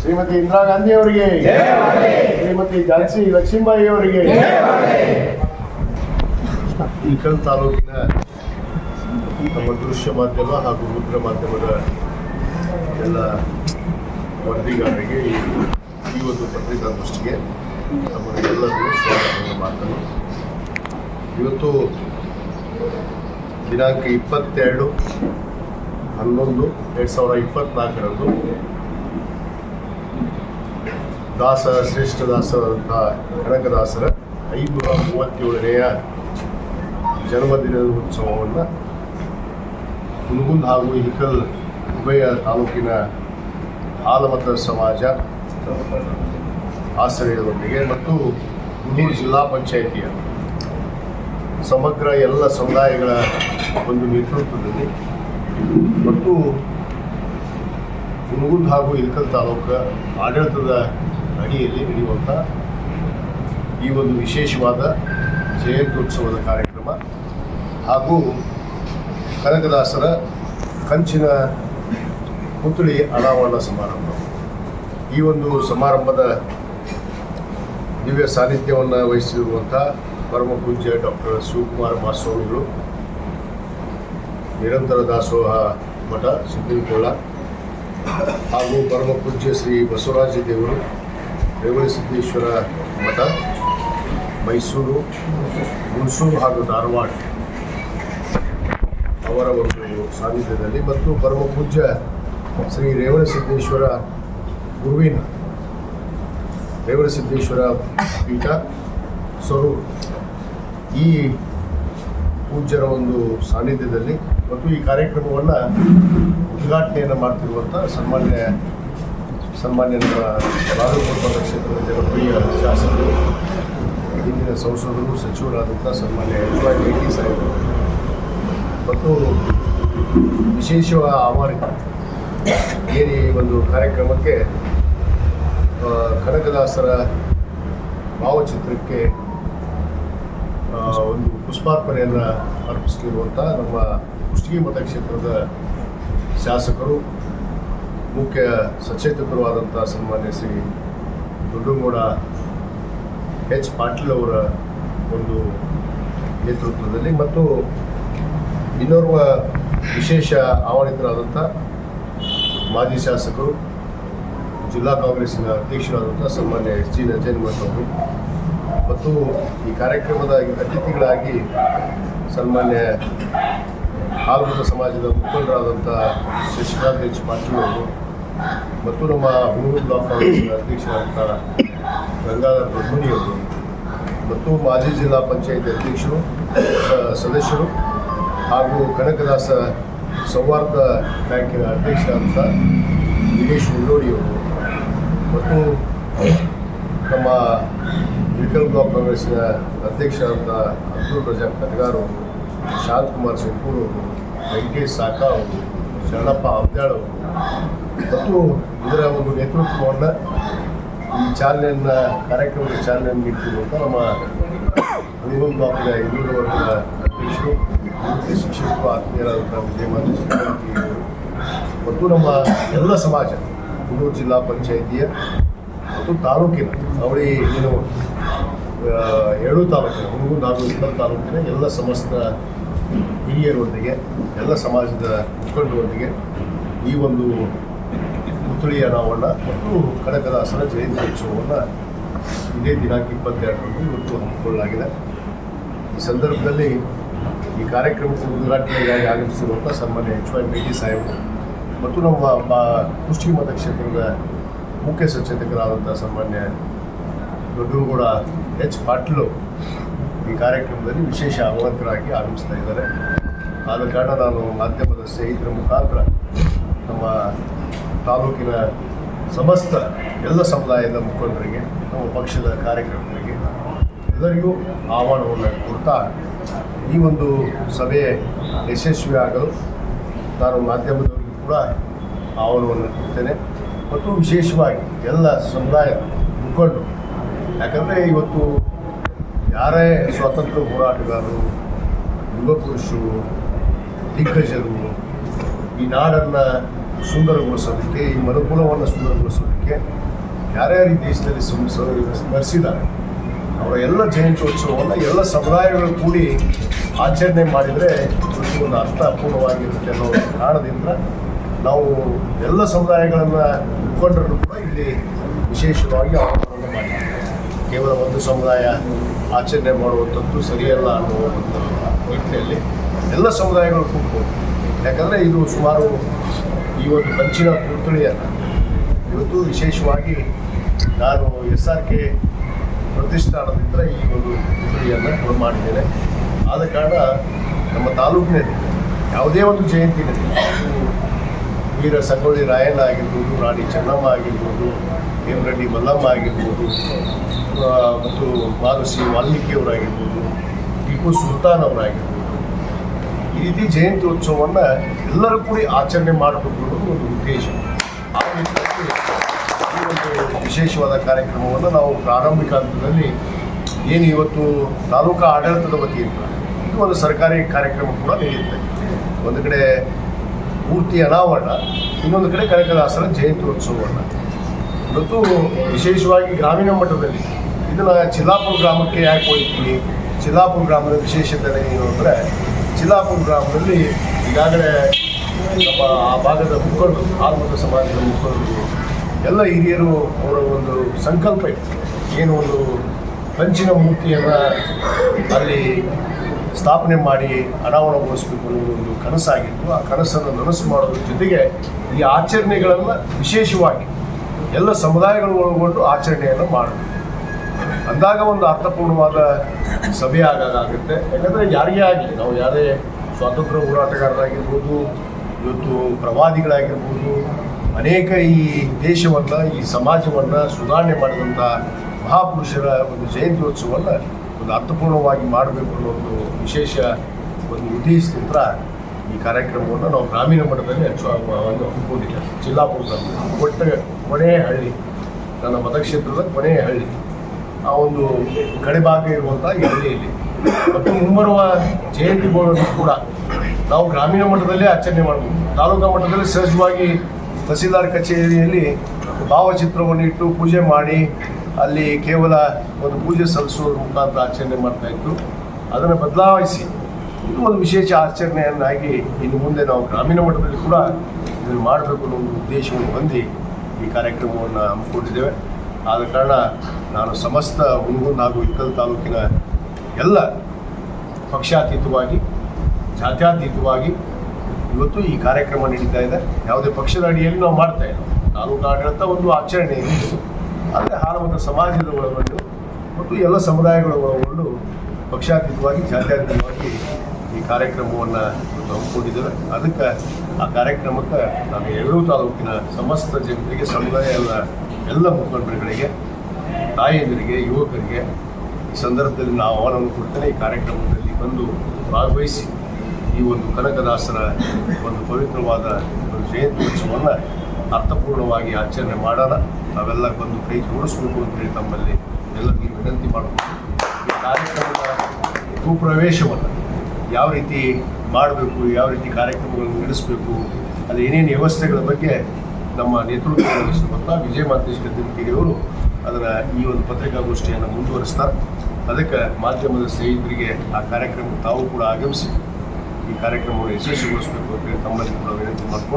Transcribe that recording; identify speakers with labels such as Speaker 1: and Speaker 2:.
Speaker 1: ಶ್ರೀಮತಿ ಇಂದಿರಾ ಗಾಂಧಿ ಅವರಿಗೆ ಶ್ರೀಮತಿ ಝಾನ್ಸಿ ಲಕ್ಷ್ಮೀಬಾಯಿ ಅವರಿಗೆ ಇಳಕಲ್ ತಾಲೂಕಿನ ನಮ್ಮ ದೃಶ್ಯ ಮಾಧ್ಯಮ ಹಾಗೂ ಮುದ್ರ ಮಾಧ್ಯಮದ ಎಲ್ಲ ವರದಿಗಾರರಿಗೆ ಈ ಒಂದು ಪತ್ರಿಕಾಗೋಷ್ಠಿಗೆ ನಮ್ಮನ್ನೆಲ್ಲರಿಗೂ ಸ್ವಾಗತವನ್ನು ಮಾಡ್ತಾನೆ. ಇವತ್ತು ದಿನಾಂಕ ಇಪ್ಪತ್ತೆರಡು ಹನ್ನೊಂದು ಎರಡು ಸಾವಿರದ ಇಪ್ಪತ್ನಾಲ್ಕರಂದು ದಾಸ, ಶ್ರೇಷ್ಠ ದಾಸರಾದಂತಹ ಕನಕದಾಸರ ಐನೂರ ಮೂವತ್ತೇಳನೆಯ ಜನ್ಮದಿನದ ಉತ್ಸವವನ್ನು ಹುನಗುಂದ್ ಹಾಗೂ ಇಳಕಲ್ ಉಭಯ ತಾಲೂಕಿನ ಆಲಮತ ಸಮಾಜ ಆಶ್ರಯದೊಂದಿಗೆ ಮತ್ತು ಹುಣೂರು ಜಿಲ್ಲಾ ಪಂಚಾಯಿತಿಯ ಸಮಗ್ರ ಎಲ್ಲ ಸಮುದಾಯಗಳ ಒಂದು ನೇತೃತ್ವದಲ್ಲಿ ಮತ್ತು ಹುನಗುಂದ್ ಹಾಗೂ ಇಳಕಲ್ ತಾಲೂಕು ಆಡಳಿತದ ಅಡಿಯಲ್ಲಿ ನಡೆಯುವಂಥ ಈ ಒಂದು ವಿಶೇಷವಾದ ಜಯಂತ್ಯುತ್ಸವದ ಕಾರ್ಯಕ್ರಮ ಹಾಗೂ ಕನಕದಾಸರ ಕಂಚಿನ ಪುತ್ಳಿ ಅನಾವರಣ ಸಮಾರಂಭ. ಈ ಒಂದು ಸಮಾರಂಭದ ದಿವ್ಯ ಸಾನ್ನಿಧ್ಯವನ್ನು ವಹಿಸಿರುವಂಥ ಪರಮ ಪೂಜ್ಯ ಡಾಕ್ಟರ್ ಶಿವಕುಮಾರ ಮಾಸ್ವಾಮಿಗಳು, ನಿರಂತರ ದಾಸೋಹ ಮಠ ಸಿದ್ಧನಕೊಳ್ಳ ಹಾಗೂ ಪರಮ ಪೂಜ್ಯ ಶ್ರೀ ಬಸವರಾಜ ದೇವರು ರೇವಣ ಸಿದ್ದೇಶ್ವರ ಮಠ, ಮೈಸೂರು, ಹುಣಸೂರು ಹಾಗೂ ಧಾರವಾಡ ಅವರ ಒಂದು ಸಾನ್ನಿಧ್ಯದಲ್ಲಿ ಮತ್ತು ಪರಮ ಪೂಜ್ಯ ಶ್ರೀ ರೇವಣಸಿದ್ದೇಶ್ವರ ಗುರುವಿನ ರೇವಣಸಿದ್ದೇಶ್ವರ ಪೀಠ ಸ್ವರೂಪ ಈ ಪೂಜ್ಯರ ಒಂದು ಸಾನ್ನಿಧ್ಯದಲ್ಲಿ ಮತ್ತು ಈ ಕಾರ್ಯಕ್ರಮವನ್ನು ಉದ್ಘಾಟನೆಯನ್ನು ಮಾಡ್ತಿರುವಂಥ ಸನ್ಮಾನ್ಯ ಸನ್ಮಾನ್ಯ ನಮ್ಮ ಬಾಗಲಕೋಟೆ ಕ್ಷೇತ್ರದ ಜನಪ್ರಿಯ ಶಾಸಕರು, ಹಿಂದಿನ ಸಂಸದರು ಸಚಿವರಾದಂಥ ಸನ್ಮಾನ್ಯ ಎಚ್ ವೈ ಟಿ ಸಾಹೇಬರು ಮತ್ತು ವಿಶೇಷ ಆಹ್ವಾನಿತ ಏರಿ ಒಂದು ಕಾರ್ಯಕ್ರಮಕ್ಕೆ ಕನಕದಾಸರ ಭಾವಚಿತ್ರಕ್ಕೆ ಒಂದು ಪುಷ್ಪಾರ್ಪಣೆಯನ್ನು ಅರ್ಪಿಸಲಿರುವಂಥ ನಮ್ಮ ಕುಷ್ಟಗಿ ಮತಕ್ಷೇತ್ರದ ಶಾಸಕರು, ಮುಖ್ಯ ಸಚೇತಕರು ಆದಂಥ ಸನ್ಮಾನ್ಯ ಶ್ರೀ ದೊಡ್ಡಗೌಡ ಎಚ್ ಪಾಟೀಲ್ ಅವರ ಒಂದು ನೇತೃತ್ವದಲ್ಲಿ ಮತ್ತು ಇನ್ನೋರ್ವ ವಿಶೇಷ ಆಹ್ವಾನಿತರಾದಂಥ ಮಾಜಿ ಶಾಸಕರು, ಜಿಲ್ಲಾ ಕಾಂಗ್ರೆಸ್ಸಿನ ಅಧ್ಯಕ್ಷರಾದಂಥ ಸನ್ಮಾನ್ಯ ಎಸ್ ಜಿ ನಂಜನಮಠ ಅವರು. ಮತ್ತು ಈ ಕಾರ್ಯಕ್ರಮದ ಅತಿಥಿಗಳಾಗಿ ಸನ್ಮಾನ್ಯ ಹಾಲುಮತ ಸಮಾಜದ ಮುಖಂಡರಾದಂಥ ಶಶಿಕಾಂತ್ ಎಚ್ ಪಾಟೀಲ್ ಅವರು ಮತ್ತು ನಮ್ಮ ಹುಣೂರು ಬ್ಲಾಕ್ ಕಾಂಗ್ರೆಸ್ನ ಅಧ್ಯಕ್ಷರಾದಂಥ ಗಂಗಾಧರ್ ಬ್ರಹ್ಮಣಿಯವರು ಮತ್ತು ಮಾಜಿ ಜಿಲ್ಲಾ ಪಂಚಾಯಿತಿ ಅಧ್ಯಕ್ಷರು ಸದಸ್ಯರು ಹಾಗೂ ಕನಕದಾಸ ಸೌಹಾರ್ದ ಬ್ಯಾಂಕಿನ ಅಧ್ಯಕ್ಷ ದಿನೇಶ್ ಉಳ್ಳೋಡಿ ಅವರು ಮತ್ತು ನಮ್ಮ ಮೆಡಿಕಲ್ ಬ್ಲಾಕ್ ಕಾಂಗ್ರೆಸ್ನ ಅಂತ ಅಬ್ದುಲ್ ರಜಾಕ್ ಕಟ್ಗಾರ್ ಅವರು ಶಾಂತಕುಮಾರ್ ಸಿಂಪೂರ್ ಅವರು, ವೆಂಕಟೇಶ್ ಸಾಕಾ ಅವರು, ಶರಣಪ್ಪ ಅವದ್ಯಾಳ್ ಅವರು ಮತ್ತು ಇದರ ಒಂದು ನೇತೃತ್ವವನ್ನು ಈ ಚಾಲನೆಯನ್ನು, ಕಾರ್ಯಕ್ರಮದ ಚಾಲನೆಯನ್ನು ನೀಡ್ತಿರುವಂಥ ನಮ್ಮ ಹುಡುಗನ್ ಬ್ಲಾಕ್ನ ಇನ್ನೂರು ವರ್ಗದ ಅಧ್ಯಕ್ಷರು ಶಿಕ್ಷಕರು ಆತ್ಮೀಯರಾದಂಥ ಮತ್ತು ನಮ್ಮ ಎಲ್ಲ ಸಮಾಜ ಹುಣೂರು ಜಿಲ್ಲಾ ಪಂಚಾಯಿತಿಯ ಮತ್ತು ತಾಲೂಕಿನ, ಅವಳಿ ಏನು ಏಳು ತಾಲೂಕಿನ ಹುಡುಗು ನಾಲ್ಕು ಇತರ ತಾಲೂಕಿನ ಎಲ್ಲ ಸಮಸ್ತ ಹಿರಿಯರೊಂದಿಗೆ, ಎಲ್ಲ ಸಮಾಜದ ಮುಖಂಡರೊಂದಿಗೆ ಈ ಒಂದು ಪುತ್ಳಿ ಅನಾವರಣ ಮತ್ತು ಕನಕದಾಸರ ಜಯಂತಿ ಉತ್ಸವವನ್ನು ಇದೇ ದಿನಾಂಕ ಇಪ್ಪತ್ತೆರಡರಂದು ಇವತ್ತು ಹಮ್ಮಿಕೊಳ್ಳಲಾಗಿದೆ. ಈ ಸಂದರ್ಭದಲ್ಲಿ ಈ ಕಾರ್ಯಕ್ರಮಕ್ಕೆ ಉದ್ಘಾಟನೆಗಾಗಿ ಆಗಮಿಸಿರುವಂಥ ಸನ್ಮಾನ್ಯ ಎಚ್ ವೈ ಮೇಟಿ ಸಾಹೇಬರು ಮತ್ತು ನಮ್ಮ ಬಾ ಮತ ಕ್ಷೇತ್ರದ ಮುಖ್ಯ ಸಚೇತಕರಾದಂಥ ಸನ್ಮಾನ್ಯ ದೊಡ್ಡಗೌಡ ಎಚ್ ಪಾಟೀಲ್ ಈ ಕಾರ್ಯಕ್ರಮದಲ್ಲಿ ವಿಶೇಷ ಆಹ್ವಾನಿತರಾಗಿ ಆಗಮಿಸ್ತಾ ಇದ್ದಾರೆ. ಆದ ಕಾರಣ ನಾನು ಮಾಧ್ಯಮದ ಸ್ನೇಹಿತರ ಮುಖಾಂತರ ನಮ್ಮ ತಾಲೂಕಿನ ಸಮಸ್ತ ಎಲ್ಲ ಸಮುದಾಯದ ಮುಖಂಡರಿಗೆ, ನಮ್ಮ ಪಕ್ಷದ ಕಾರ್ಯಕರ್ತರಿಗೆ ಎಲ್ಲರಿಗೂ ಆಹ್ವಾನವನ್ನು ಕೊಡ್ತಾ ಈ ಒಂದು ಸಭೆ ಯಶಸ್ವಿಯಾಗಲು ನಾನು ಮಾಧ್ಯಮದವರಿಗೂ ಕೂಡ ಆಹ್ವಾನವನ್ನು ಕೊಡ್ತೇನೆ. ಮತ್ತು ವಿಶೇಷವಾಗಿ ಎಲ್ಲ ಸಮುದಾಯ ಮುಖಂಡರು, ಯಾಕಂದರೆ ಇವತ್ತು ಯಾರೇ ಸ್ವಾತಂತ್ರ್ಯ ಹೋರಾಟಗಾರರು ಯುವ ಪುರುಷರು ದಿಗ್ಗಜರು, ಈ ನಾಡನ್ನು ಸುಂದರಗೊಳಿಸೋದಕ್ಕೆ, ಈ ಮನುಕುಲವನ್ನು ಸುಂದರಗೊಳಿಸೋದಕ್ಕೆ ಯಾರ್ಯಾರು ಈ ದೇಶದಲ್ಲಿ ಸ್ಮರಿಸಿದ್ದಾರೆ ಅವರ ಎಲ್ಲ ಜಯಂತ್ಯೋತ್ಸವವನ್ನು, ಎಲ್ಲ ಸಮುದಾಯಗಳು ಕೂಡಿ ಆಚರಣೆ ಮಾಡಿದರೆ ಒಂದು ಅರ್ಥಪೂರ್ಣವಾಗಿರುತ್ತೆ ಅನ್ನೋ ಕಾರಣದಿಂದ ನಾವು ಎಲ್ಲ ಸಮುದಾಯಗಳನ್ನು ಮುಖಂಡರು ಕೂಡ ಇಲ್ಲಿ ವಿಶೇಷವಾಗಿ ಆಹ್ವಾನವನ್ನು ಮಾಡಿದ್ದೇವೆ. ಕೇವಲ ಒಂದು ಸಮುದಾಯ ಆಚರಣೆ ಮಾಡುವಂಥದ್ದು ಸರಿಯಲ್ಲ ಅನ್ನೋ ಒಂದು ನಿಟ್ಟಿನಲ್ಲಿ ಎಲ್ಲ ಸಮುದಾಯಗಳು ಕೂತ್ಕೊಂಡು ಯಾಕಂದರೆ ಇದು ಸುಮಾರು ಈ ಒಂದು ಕಂಚಿನ ಪುತ್ಥಳಿಯನ್ನು ಇವತ್ತು ವಿಶೇಷವಾಗಿ ನಾನು ಎಸ್ ಆರ್ ಕೆ ಪ್ರತಿಷ್ಠಾನದಿಂದ ಈ ಒಂದು ಪುತ್ಥಳಿಯನ್ನು ಮಾಡಿದ್ದೇನೆ. ಆದ ಕಾರಣ ನಮ್ಮ ತಾಲೂಕಿನಲ್ಲಿ ಯಾವುದೇ ಒಂದು ಜಯಂತಿನಲ್ಲಿ ವೀರ ಸಂಗೊಳ್ಳಿ ರಾಯಣ್ಣ ಆಗಿರ್ಬೋದು, ರಾಣಿ ಚೆನ್ನಮ್ಮ ಆಗಿರ್ಬೋದು ಹೇಮರಡ್ಡಿ ಮಲ್ಲಮ್ಮ ಆಗಿರ್ಬೋದು ಮತ್ತು ಮಾನಸಿ ವಾಲ್ಮೀಕಿಯವರಾಗಿರ್ಬೋದು ಟಿಪು ಸುಲ್ತಾನ್ ಅವರಾಗಿರ್ಬೋದು ಈ ರೀತಿ ಜಯಂತಿ ಉತ್ಸವವನ್ನು ಎಲ್ಲರೂ ಕೂಡಿ ಆಚರಣೆ ಮಾಡಬೇಕು ಅನ್ನೋದು ಒಂದು ಉದ್ದೇಶ. ಆ ವಿಶೇಷವಾದ ಕಾರ್ಯಕ್ರಮವನ್ನು ನಾವು ಪ್ರಾರಂಭಿಕ ಹಂತದಲ್ಲಿ ಏನು ಇವತ್ತು ತಾಲೂಕಾ ಆಡಳಿತದ ವತಿಯಿಂದ ಇದು ಒಂದು ಸರ್ಕಾರಿ ಕಾರ್ಯಕ್ರಮ ಕೂಡ ನಡೆಯುತ್ತೆ. ಒಂದು ಕಡೆ ಪೂರ್ತಿ ಅನಾವರಣ, ಇನ್ನೊಂದು ಕಡೆ ಕನಕದಾಸರ ಜಯಂತಿ ಉತ್ಸವವನ್ನು ಇವತ್ತು ವಿಶೇಷವಾಗಿ ಗ್ರಾಮೀಣ ಮಟ್ಟದಲ್ಲಿ ಇದನ್ನು ಚಿಲ್ಲಾಪುರ ಗ್ರಾಮಕ್ಕೆ ಯಾಕೆ ಹೋಗ್ತೀವಿ ಚಿಲ್ಲಾಪುರ ಗ್ರಾಮದ ವಿಶೇಷತೆ ಏನು ಅಂದರೆ ಚಿಲ್ಲಾಪುರ ಗ್ರಾಮದಲ್ಲಿ ಈಗಾಗಲೇ ನಮ್ಮ ಆ ಭಾಗದ ಮುಖಂಡರು ಆತ್ಮಕ ಸಮಾಜದ ಮುಖಂಡರು ಎಲ್ಲ ಹಿರಿಯರು ಅವರ ಒಂದು ಸಂಕಲ್ಪ ಇತ್ತು. ಏನು ಒಂದು ಕಂಚಿನ ಮೂರ್ತಿಯನ್ನು ಅಲ್ಲಿ ಸ್ಥಾಪನೆ ಮಾಡಿ ಅನಾವರಣಗೊಳಿಸಬೇಕು ಅನ್ನೋ ಒಂದು ಕನಸಾಗಿತ್ತು. ಆ ಕನಸನ್ನು ನನಸು ಮಾಡೋದ್ರ ಜೊತೆಗೆ ಈ ಆಚರಣೆಗಳನ್ನು ವಿಶೇಷವಾಗಿ ಎಲ್ಲ ಸಮುದಾಯಗಳು ಒಳಗೊಂಡು ಆಚರಣೆಯನ್ನು ಮಾಡಬೇಕು ಅಂದಾಗ ಒಂದು ಅರ್ಥಪೂರ್ಣವಾದ ಸಭೆ ಆಗಾಗುತ್ತೆ ಯಾಕಂದರೆ ಯಾರಿಗೇ ಆಗಲಿ, ನಾವು ಯಾರೇ ಸ್ವಾತಂತ್ರ್ಯ ಹೋರಾಟಗಾರರಾಗಿರ್ಬೋದು, ಇವತ್ತು ಪ್ರವಾದಿಗಳಾಗಿರ್ಬೋದು ಅನೇಕ ಈ ದೇಶವನ್ನು, ಈ ಸಮಾಜವನ್ನು ಸುಧಾರಣೆ ಮಾಡಿದಂಥ ಮಹಾಪುರುಷರ ಒಂದು ಜಯಂತ್ಯೋತ್ಸವವನ್ನು ಒಂದು ಅರ್ಥಪೂರ್ಣವಾಗಿ ಮಾಡಬೇಕು ಅನ್ನೋ ಒಂದು ವಿಶೇಷ ಒಂದು ಉದ್ದೇಶದಿಂದ ಈ ಕಾರ್ಯಕ್ರಮವನ್ನು ನಾವು ಗ್ರಾಮೀಣ ಮಟ್ಟದಲ್ಲಿ ಹಚ್ಚುವ ಒಂದು ಹಮ್ಮಿಕೊಂಡಿದ್ದೇವೆ ಜಿಲ್ಲಾಪುರದಲ್ಲಿ ಕೊಟ್ಟ ಕೊನೆಯ ಹಳ್ಳಿ ನನ್ನ ಮತಕ್ಷೇತ್ರದ ಕೊನೆಯ ಹಳ್ಳಿ ಆ ಒಂದು ಕಡೆಭಾಗ ಇರುವಂಥ ಈ ಹಳ್ಳಿಯಲ್ಲಿ. ಮತ್ತು ಮುಂಬರುವ ಜಯಂತಿಗಳನ್ನು ಕೂಡ ನಾವು ಗ್ರಾಮೀಣ ಮಟ್ಟದಲ್ಲೇ ಆಚರಣೆ ಮಾಡಬೇಕು ತಾಲೂಕಾ ಮಟ್ಟದಲ್ಲಿ ಸಹಜವಾಗಿ ತಹಸೀಲ್ದಾರ್ ಕಚೇರಿಯಲ್ಲಿ ಭಾವಚಿತ್ರವನ್ನು ಇಟ್ಟು ಪೂಜೆ ಮಾಡಿ ಅಲ್ಲಿ ಕೇವಲ ಒಂದು ಪೂಜೆ ಸಲ್ಲಿಸೋದ್ರ ಮುಖಾಂತರ ಆಚರಣೆ ಮಾಡ್ತಾ ಇತ್ತು. ಅದನ್ನು ಬದಲಾಯಿಸಿ ಇದು ಒಂದು ವಿಶೇಷ ಆಚರಣೆಯನ್ನಾಗಿ ಇನ್ನು ಮುಂದೆ ನಾವು ಗ್ರಾಮೀಣ ಮಟ್ಟದಲ್ಲಿ ಕೂಡ ಇದನ್ನು ಮಾಡಬೇಕು ಅನ್ನೋ ಒಂದು ಉದ್ದೇಶವನ್ನು ಹೊಂದಿ ಈ ಕಾರ್ಯಕ್ರಮವನ್ನು ಹಮ್ಮಿಕೊಂಡಿದ್ದೇವೆ. ಆದ ಕಾರಣ ನಾನು ಸಮಸ್ತ ಹುಣಗುಂದ ಹಾಗೂ ಇಕ್ಕಲ್ ತಾಲೂಕಿನ ಎಲ್ಲ ಪಕ್ಷಾತೀತವಾಗಿ, ಜಾತ್ಯತೀತವಾಗಿ ಇವತ್ತು ಈ ಕಾರ್ಯಕ್ರಮ ನಡೀತಾ ಇದೆ. ಯಾವುದೇ ಪಕ್ಷದ ಅಡಿಯಲ್ಲಿ ನಾವು ಮಾಡ್ತಾ ಇಲ್ಲ. ತಾಲೂಕು ಆಡಳಿತ ಒಂದು ಆಚರಣೆ ಇದೆ. ಆದರೆ ಸಮಾಜದ ಒಳಗೊಂಡು ಮತ್ತು ಎಲ್ಲ ಸಮುದಾಯಗಳ ಒಳಗೊಂಡು ಪಕ್ಷಾತೀತವಾಗಿ, ಜಾತ್ಯಾತೀತವಾಗಿ ಈ ಕಾರ್ಯಕ್ರಮವನ್ನು ಹಮ್ಮಿಕೊಂಡಿದ್ದೇವೆ. ಅದಕ್ಕೆ ಆ ಕಾರ್ಯಕ್ರಮಕ್ಕೆ ನಾನು ಎರಡೂ ತಾಲೂಕಿನ ಸಮಸ್ತ ಜನರಿಗೆ, ಸಮುದಾಯ ಎಲ್ಲ ಎಲ್ಲ ಮುಖಂಡರುಗಳಿಗೆ, ತಾಯಂದಿರಿಗೆ, ಯುವಕರಿಗೆ ಈ ಸಂದರ್ಭದಲ್ಲಿ ನಾವು ಆಹ್ವಾನವನ್ನು ಕೊಡ್ತೇನೆ. ಈ ಕಾರ್ಯಕ್ರಮದಲ್ಲಿ ಬಂದು ಭಾಗವಹಿಸಿ ಈ ಒಂದು ಕನಕದಾಸರ ಒಂದು ಪವಿತ್ರವಾದ ಒಂದು ಜಯಂತ್ಯೋತ್ಸವವನ್ನು ಅರ್ಥಪೂರ್ಣವಾಗಿ ಆಚರಣೆ ಮಾಡೋಣ. ನಾವೆಲ್ಲ ಬಂದು ಕೈ ಜೋಡಿಸ್ಬೇಕು ಅಂತೇಳಿ ತಮ್ಮಲ್ಲಿ ಎಲ್ಲರಿಗೂ ವಿನಂತಿ ಮಾಡಬೇಕು ಈ ಕಾರ್ಯಕ್ರಮದ ಭೂಪ್ರವೇಶವನ್ನು ಯಾವ ರೀತಿ ಮಾಡಬೇಕು, ಯಾವ ರೀತಿ ಕಾರ್ಯಕ್ರಮಗಳನ್ನು ನಡೆಸಬೇಕು ಅದು ಏನೇನು ವ್ಯವಸ್ಥೆಗಳ ಬಗ್ಗೆ ನಮ್ಮ ನೇತೃತ್ವ ವಹಿಸಿರುವಂಥ ವಿಜಯ ಮಾತೇಶ್ ಗದ್ದಿಗಿರಿಯವರು ಅದರ ಈ ಒಂದು ಪತ್ರಿಕಾಗೋಷ್ಠಿಯನ್ನು ಮುಂದುವರಿಸ್ತಾರೆ. ಅದಕ್ಕೆ ಮಾಧ್ಯಮದ ಸ್ನೇಹಿತರಿಗೆ ಆ ಕಾರ್ಯಕ್ರಮ ತಾವು ಕೂಡ ಆಗಮಿಸಿ ಈ ಕಾರ್ಯಕ್ರಮವನ್ನು ಯಶಸ್ವಿಗೊಳಿಸಬೇಕು ಅಂತೇಳಿ ತಮ್ಮಲ್ಲಿ ಕೂಡ ವಿನಂತಿ ಮಾಡಿಕೊಂಡು